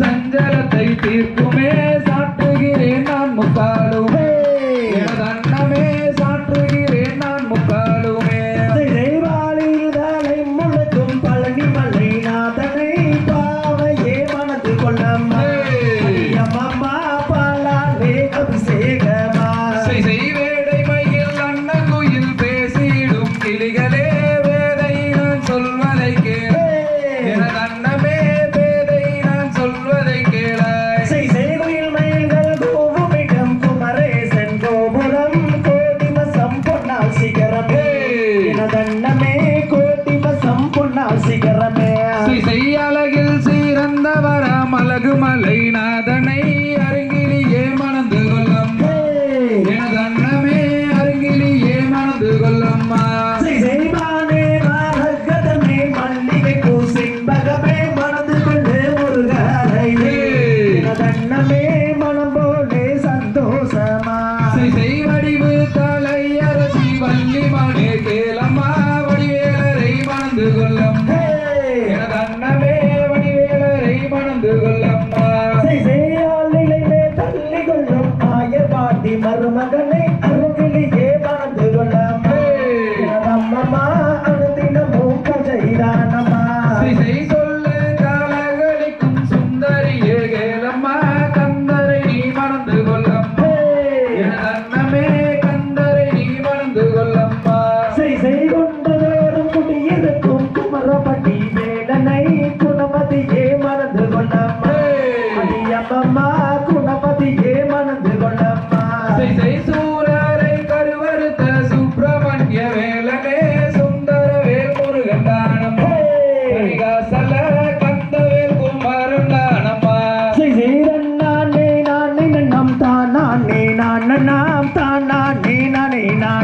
சஞ்சலத்தை தீர்க்குமே. சாட்டுகிறேன் நான் முக்காலுமே மணிமணி கேலம்மா வடிவேலரை மணந்து கொள்ளம்மா தன்னமே வடிவேலரை மணந்து கொள்ளம்மா. தள்ளி கொள்ளும் ஆயர் பாட்டி மருமகன்